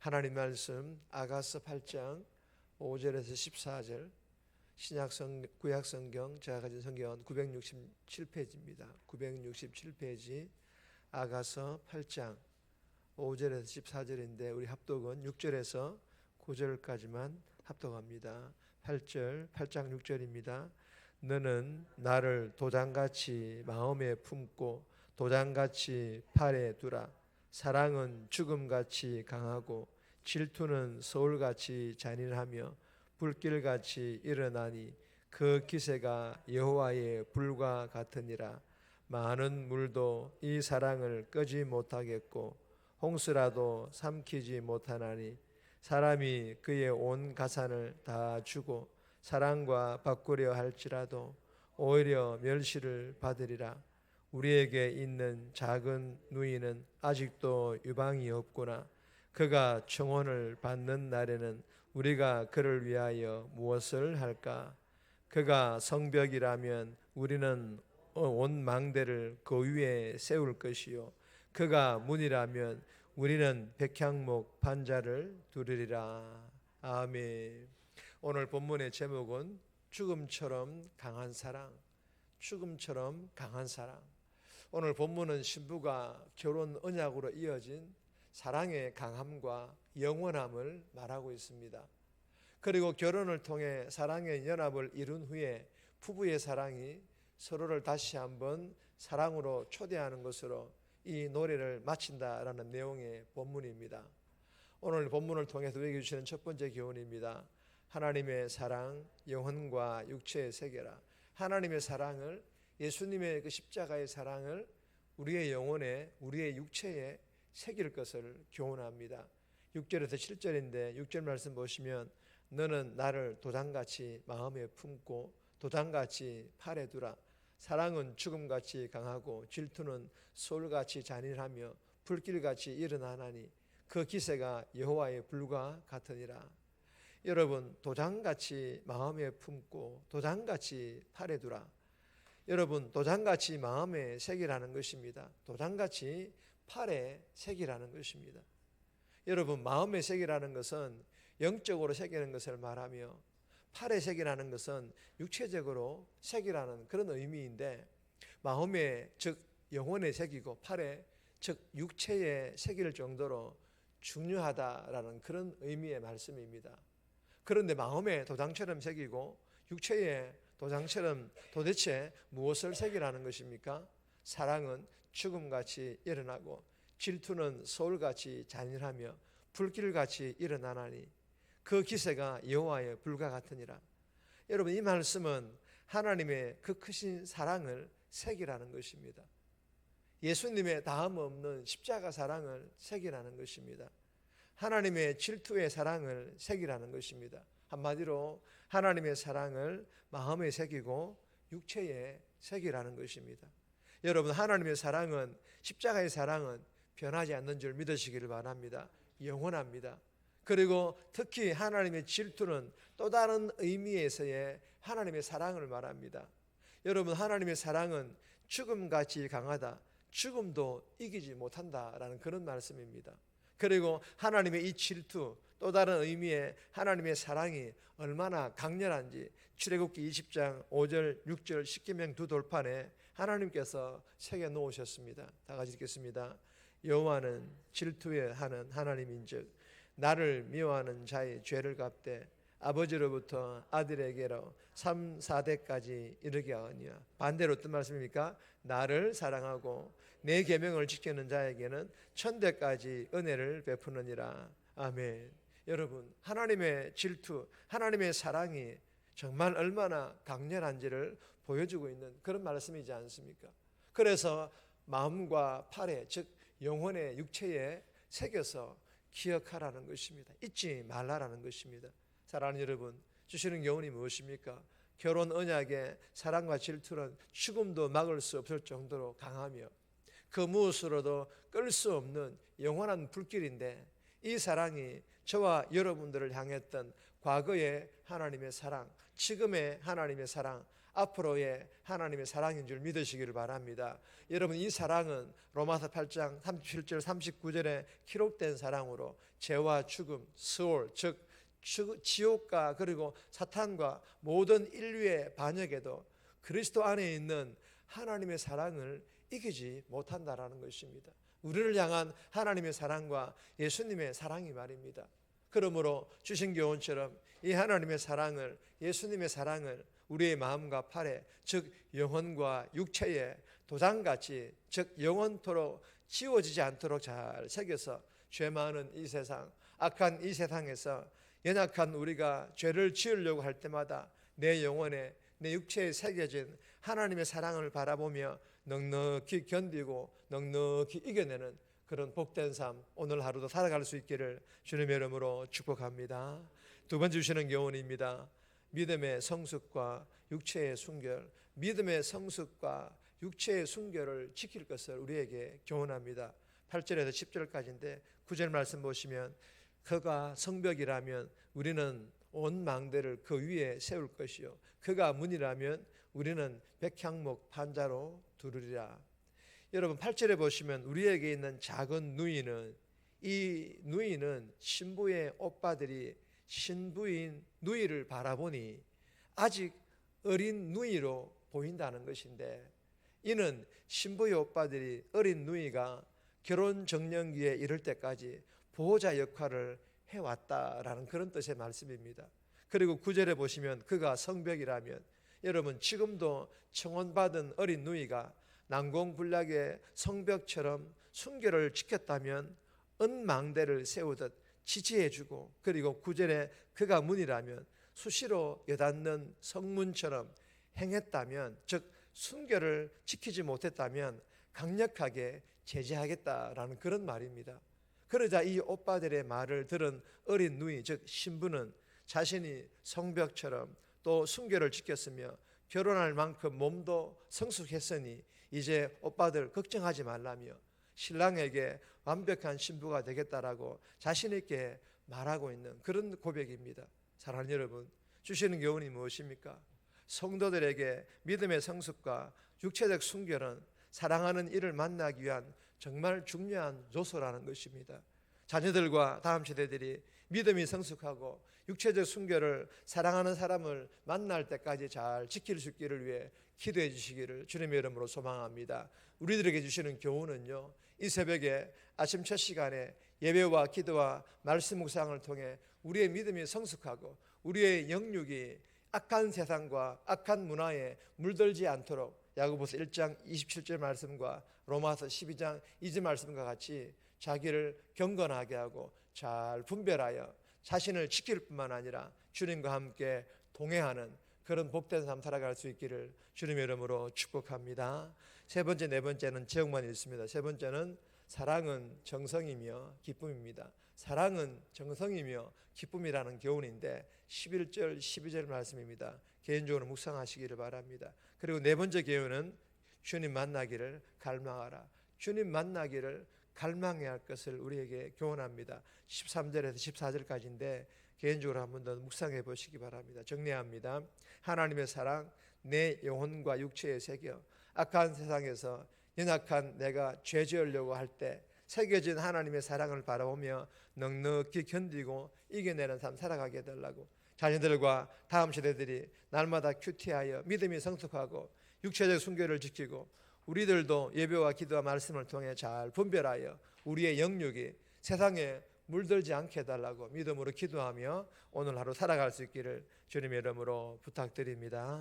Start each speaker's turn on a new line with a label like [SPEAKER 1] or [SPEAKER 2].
[SPEAKER 1] 하나님 말씀 아가서 8장 5절에서 14절 신약 성 구약 성경 제가 가진 성경은 967페이지입니다. 967페이지 아가서 8장 5절에서 14절인데 우리 합독은 6절에서 9절까지만 합독합니다. 8절 8장 6절입니다. 너는 나를 도장같이 마음에 품고 도장같이 팔에 두라. 사랑은 죽음같이 강하고 질투는 서울같이 잔인하며 불길같이 일어나니 그 기세가 여호와의 불과 같으니라. 많은 물도 이 사랑을 끄지 못하겠고 홍수라도 삼키지 못하나니 사람이 그의 온 가산을 다 주고 사랑과 바꾸려 할지라도 오히려 멸시를 받으리라. 우리에게 있는 작은 누이는 아직도 유방이 없구나. 그가 청혼을 받는 날에는 우리가 그를 위하여 무엇을 할까? 그가 성벽이라면 우리는 온 망대를 그 위에 세울 것이요. 그가 문이라면 우리는 백향목 판자를 두르리라. 아멘. 오늘 본문의 제목은 죽음처럼 강한 사랑. 죽음처럼 강한 사랑. 오늘 본문은 신부가 결혼 언약으로 이어진 사랑의 강함과 영원함을 말하고 있습니다. 그리고 결혼을 통해 사랑의 연합을 이룬 후에 부부의 사랑이 서로를 다시 한번 사랑으로 초대하는 것으로 이 노래를 마친다라는 내용의 본문입니다. 오늘 본문을 통해서 우리에게 주시는 첫 번째 교훈입니다. 하나님의 사랑, 영혼과 육체의 세계라. 하나님의 사랑을 예수님의 그 십자가의 사랑을 우리의 영혼에 우리의 육체에 새길 것을 교훈합니다. 6절에서 7절인데 6절 말씀 보시면 너는 나를 도장같이 마음에 품고 도장같이 팔에 두라. 사랑은 죽음같이 강하고 질투는 소울같이 잔인하며 불길같이 일어나나니 그 기세가 여호와의 불과 같으니라. 여러분 도장같이 마음에 품고 도장같이 팔에 두라. 여러분 도장같이 마음에 새기라는 것입니다. 도장같이 팔에 새기라는 것입니다. 여러분 마음에 새기라는 것은 영적으로 새기는 것을 말하며 팔에 새기라는 것은 육체적으로 새기라는 그런 의미인데 마음에 즉 영혼에 새기고 팔에 즉 육체에 새길 정도로 중요하다라는 그런 의미의 말씀입니다. 그런데 마음에 도장처럼 새기고 육체에 도장처럼 도대체 무엇을 새기라는 것입니까? 사랑은 죽음같이 일어나고 질투는 서울같이 잔인하며 불길같이 일어나나니 그 기세가 여호와의 불과 같으니라. 여러분 이 말씀은 하나님의 그 크신 사랑을 새기라는 것입니다. 예수님의 다음 없는 십자가 사랑을 새기라는 것입니다. 하나님의 질투의 사랑을 새기라는 것입니다. 한마디로 하나님의 사랑을 마음에 새기고 육체에 새기라는 것입니다. 여러분 하나님의 사랑은 십자가의 사랑은 변하지 않는 줄 믿으시기를 바랍니다. 영원합니다. 그리고 특히 하나님의 질투는 또 다른 의미에서의 하나님의 사랑을 말합니다. 여러분 하나님의 사랑은 죽음같이 강하다. 죽음도 이기지 못한다라는 그런 말씀입니다. 그리고 하나님의 이 질투 또 다른 의미의 하나님의 사랑이 얼마나 강렬한지 출애굽기 20장 5절 6절 십계명 두 돌판에 하나님께서 새겨 놓으셨습니다. 다 같이 읽겠습니다. 여호와는 질투에 하는 하나님인즉 나를 미워하는 자의 죄를 갚되 아버지로부터 아들에게로 3, 4대까지 이르게 하니와 반대로 어떤 말씀입니까? 나를 사랑하고 내 계명을 지키는 자에게는 천대까지 은혜를 베푸느니라. 아멘. 여러분, 하나님의 질투, 하나님의 사랑이 정말 얼마나 강렬한지를 보여주고 있는 그런 말씀이지 않습니까? 그래서 마음과 팔에 즉 영혼의 육체에 새겨서 기억하라는 것입니다. 잊지 말라라는 것입니다. 사랑하는 여러분, 주시는 교훈이 무엇입니까? 결혼 언약의 사랑과 질투는 죽음도 막을 수 없을 정도로 강하며 그 무엇으로도 끌 수 없는 영원한 불길인데 이 사랑이 저와 여러분들을 향했던 과거의 하나님의 사랑, 지금의 하나님의 사랑, 앞으로의 하나님의 사랑인 줄 믿으시기를 바랍니다. 여러분 이 사랑은 로마서 8장 37절 39절에 기록된 사랑으로 죄와 죽음, 스올 즉 주- 지옥과 그리고 사탄과 모든 인류의 반역에도 그리스도 안에 있는 하나님의 사랑을 이기지 못한다라는 것입니다. 우리를 향한 하나님의 사랑과 예수님의 사랑이 말입니다. 그러므로 주신 교훈처럼 이 하나님의 사랑을 예수님의 사랑을 우리의 마음과 팔에 즉 영혼과 육체에 도장같이 즉 영원토록 지워지지 않도록 잘 새겨서 죄 많은 이 세상 악한 이 세상에서 연약한 우리가 죄를 지으려고 할 때마다 내 영혼에 내 육체에 새겨진 하나님의 사랑을 바라보며 넉넉히 견디고 넉넉히 이겨내는 그런 복된 삶 오늘 하루도 살아갈 수 있기를 주님의 이름으로 축복합니다. 두 번째 주시는 교훈입니다. 믿음의 성숙과 육체의 순결, 믿음의 성숙과 육체의 순결을 지킬 것을 우리에게 교훈합니다. 8절에서 10절까지인데 9절 말씀 보시면 그가 성벽이라면 우리는 온 망대를 그 위에 세울 것이요 그가 문이라면 우리는 백향목 판자로 두르리라. 여러분 8절에 보시면 우리에게 있는 작은 누이는 이 누이는 신부의 오빠들이 신부인 누이를 바라보니 아직 어린 누이로 보인다는 것인데 이는 신부의 오빠들이 어린 누이가 결혼 정년기에 이를 때까지 보호자 역할을 해왔다라는 그런 뜻의 말씀입니다. 그리고 구절에 보시면 그가 성벽이라면 여러분 지금도 청혼받은 어린 누이가 난공불락의 성벽처럼 순결을 지켰다면 은망대를 세우듯 지지해주고 그리고 구절에 그가 문이라면 수시로 여닫는 성문처럼 행했다면 즉 순결을 지키지 못했다면 강력하게 제재하겠다라는 그런 말입니다. 그러자 이 오빠들의 말을 들은 어린 누이 즉 신부는 자신이 성벽처럼 또 순결을 지켰으며 결혼할 만큼 몸도 성숙했으니 이제 오빠들 걱정하지 말라며 신랑에게 완벽한 신부가 되겠다라고 자신 있게 말하고 있는 그런 고백입니다. 사랑하는 여러분, 주시는 교훈이 무엇입니까? 성도들에게 믿음의 성숙과 육체적 순결은 사랑하는 이를 만나기 위한 정말 중요한 요소라는 것입니다. 자녀들과 다음 세대들이 믿음이 성숙하고 육체적 순결을 사랑하는 사람을 만날 때까지 잘 지킬 수 있기를 위해 기도해 주시기를 주님의 이름으로 소망합니다. 우리들에게 주시는 교훈은요. 이 새벽에 아침 첫 시간에 예배와 기도와 말씀 묵상을 통해 우리의 믿음이 성숙하고 우리의 영육이 악한 세상과 악한 문화에 물들지 않도록 야고보서 1장 27절 말씀과 로마서 12장 2절 말씀과 같이 자기를 경건하게 하고 잘 분별하여 자신을 지킬 뿐만 아니라 주님과 함께 동행하는 그런 복된 삶 살아갈 수 있기를 주님의 이름으로 축복합니다. 세 번째, 네 번째는 제목만 있습니다. 세 번째는 사랑은 정성이며 기쁨입니다. 사랑은 정성이며 기쁨이라는 교훈인데 11절, 12절 말씀입니다. 개인적으로 묵상하시기를 바랍니다. 그리고 네 번째 교훈은 주님 만나기를 갈망하라. 주님 만나기를 갈망해야 할 것을 우리에게 교훈합니다. 13절에서 14절까지인데 개인적으로 한 번 더 묵상해 보시기 바랍니다. 정리합니다. 하나님의 사랑 내 영혼과 육체에 새겨 악한 세상에서 연약한 내가 죄 지으려고 할 때 새겨진 하나님의 사랑을 바라보며 넉넉히 견디고 이겨내는 삶 살아가게 해달라고 자녀들과 다음 세대들이 날마다 큐티하여 믿음이 성숙하고 육체적 순결을 지키고 우리들도 예배와 기도와 말씀을 통해 잘 분별하여 우리의 영육이 세상에 물들지 않게 해달라고 믿음으로 기도하며 오늘 하루 살아갈 수 있기를 주님의 이름으로 부탁드립니다.